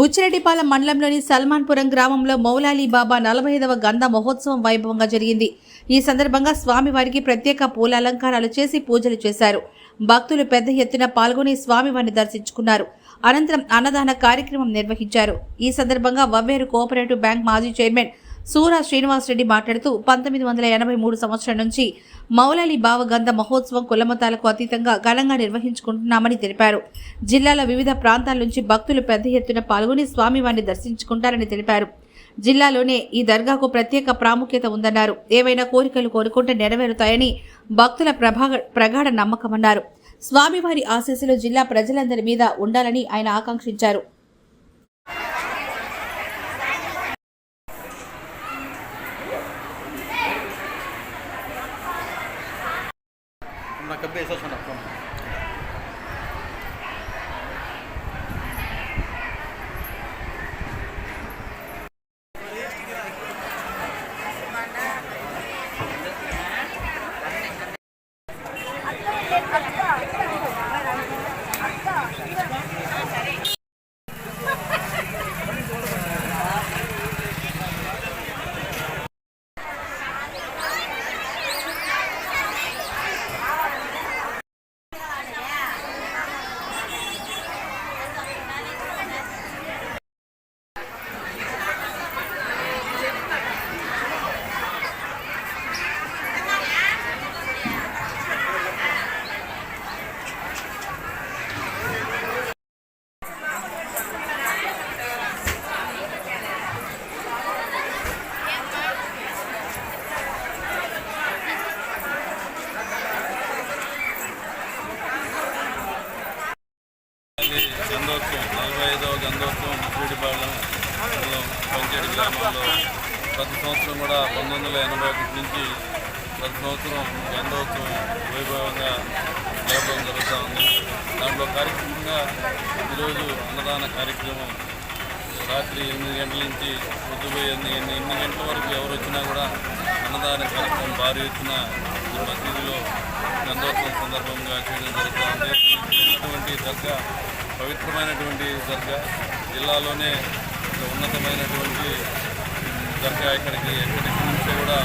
బుచ్చిరెడ్డిపాలెం మండలంలోని సల్మాన్పురం గ్రామంలో మౌలాలి బాబా నలభై ఐదవ గంధ మహోత్సవం వైభవంగా జరిగింది. ఈ సందర్భంగా స్వామివారికి ప్రత్యేక పూల అలంకారాలు చేసి పూజలు చేశారు. భక్తులు పెద్ద ఎత్తున పాల్గొని స్వామివారిని దర్శించుకున్నారు. అనంతరం అన్నదాన కార్యక్రమం నిర్వహించారు. ఈ సందర్భంగా వవ్వేరు కోఆపరేటివ్ బ్యాంక్ మాజీ చైర్మన్ సూరా శ్రీనివాసరెడ్డి మాట్లాడుతూ పంతొమ్మిది వందల ఎనభై మూడు సంవత్సరం నుంచి మౌలాలి భావగంధ మహోత్సవం కులమతాలకు అతీతంగా ఘనంగా నిర్వహించుకుంటున్నామని తెలిపారు. జిల్లాలో వివిధ ప్రాంతాల నుంచి భక్తులు పెద్ద ఎత్తున పాల్గొని స్వామివారిని దర్శించుకుంటారని తెలిపారు. జిల్లాలోనే ఈ దర్గాకు ప్రత్యేక ప్రాముఖ్యత ఉందన్నారు. ఏవైనా కోరికలు కోరుకుంటే నెరవేరుతాయని భక్తుల ప్రభాగ ప్రగాఢ నమ్మకమన్నారు. స్వామివారి ఆశీస్సులు జిల్లా ప్రజలందరి మీద ఉండాలని ఆయన ఆకాంక్షించారు. na cabeça só na ponta. Thank. నలభై ఐదవ గంధోత్సవం ముసిడిపాలెం గ్రామంలో ప్రతి సంవత్సరం కూడా పంతొమ్మిది వందల ఎనభై ఒకటి నుంచి ప్రతి సంవత్సరం గంధోత్సవం వైభవంగా జరపడం జరుగుతూ ఉంది. దాంట్లో కార్యక్రమంగా ఈరోజు అన్నదాన కార్యక్రమం రాత్రి ఎనిమిది గంటల నుంచి పొద్దుపోయి ఎన్ని ఎన్ని ఎన్ని గంటల వరకు ఎవరు వచ్చినా కూడా అన్నదాన కార్యక్రమం భారీ ఎత్తున ఈ మసీదులో గంధోత్సవం సందర్భంగా చేయడం జరుగుతుంది ఇటువంటి తగ్గ పవిత్రమైనటువంటి దర్గా జిల్లాలోనే ఉన్నతమైనటువంటి దర్గా ఇక్కడికి ఎక్కడి నుంచి కూడా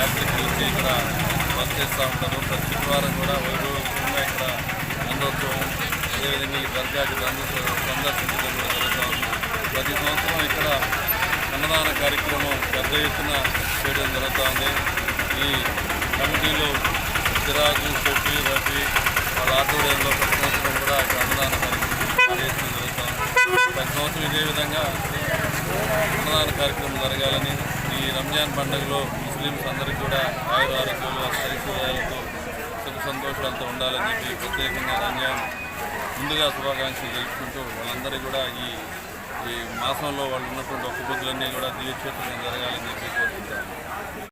యాత్రికులు వచ్చి ఇక్కడ బస్ చేస్తూ ఉంటారు. ప్రతి శుక్రవారం కూడా వైభవంగా ఇక్కడ గంధోత్సవం అదేవిధంగా ఈ దర్గాకి సందర్శించడం కూడా జరుగుతూ ఉంది. ప్రతి సంవత్సరం ఇక్కడ అన్నదాన కార్యక్రమం పెద్ద ఎత్తున చేయడం జరుగుతూ ఉంది. ఈ కమిటీలో సిరాజు షఫీ రఫీ వాళ్ళ ఆధ్వర్యంలో ప్రతి సంవత్సరం కూడా ఇక్కడ అన్నదాన కార్యక్రమం భారీ ఎత్తున జరుగుతూ ఉంది ప్రతి సంవత్సరం ఇదే విధంగా అన్నదాన కార్యక్రమం జరగాలని ఈ రంజాన్ పండుగలో ముస్లిమ్స్ అందరికీ కూడా ఆయుర ఆరోగ్యాలు ఐశ్వర్యాలతో సుఖ సంతోషాలతో ఉండాలని చెప్పి ప్రత్యేకంగా రంజాన్ ముందుగా శుభాకాంక్షలు తెలుపుకుంటూ వాళ్ళందరికీ కూడా ఈ ఈ మాసంలో వాళ్ళు ఉన్నటువంటి ఒక్క బుద్ధులన్నీ కూడా దీక్షేత్రంగా జరగాలని చెప్పి కోరుకుంటాను